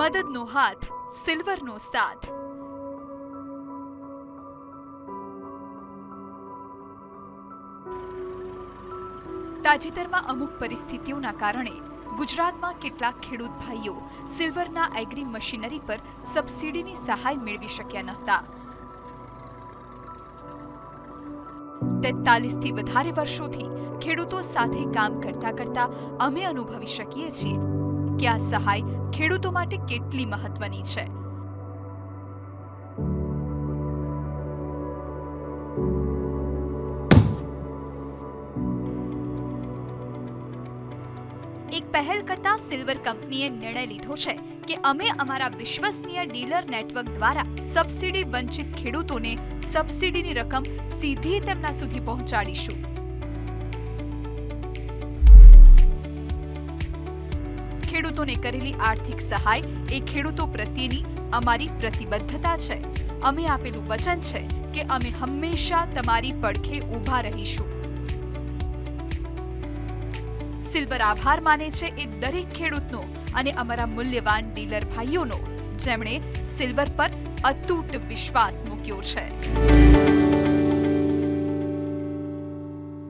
મદદનો હાથ, સિલ્વરનો સાથ. તાજેતરમાં અમુક પરિસ્થિતિઓના કારણે ગુજરાતમાં કેટલાક ખેડૂત ભાઈઓ સિલ્વરના એગ્રી મશીનરી પર સબસિડીની સહાય મેળવી શક્યા નહોતા. તેતાલીસથી વધારે વર્ષોથી ખેડૂતો સાથે કામ કરતા કરતા અમે અનુભવી શકીએ છીએ કે આ સહાય ખેડૂતો માટે કેટલી મહત્વની છે? એક પહેલ કરતા સિલ્વર કંપનીએ નિર્ણય લીધો છે કે અમે અમારા વિશ્વસનીય ડીલર નેટવર્ક દ્વારા સબસિડી વંચિત ખેડૂતોને સબસિડીની રકમ સીધી તેમના સુધી પહોંચાડીશું. ખેડૂતોને કરેલી આર્થિક સહાય એ ખેડૂતો પ્રત્યેની અમારી પ્રતિબદ્ધતા છે. અમે આપેલું વચન છે કે અમે હંમેશા તમારી પડખે ઊભા રહીશું. સિલ્વર આભાર માને છે એ દરેક ખેડૂતનો અને અમારા મૂલ્યવાન ડીલર ભાઈઓનો, જેમણે સિલ્વર પર અતૂટ વિશ્વાસ મૂક્યો છે.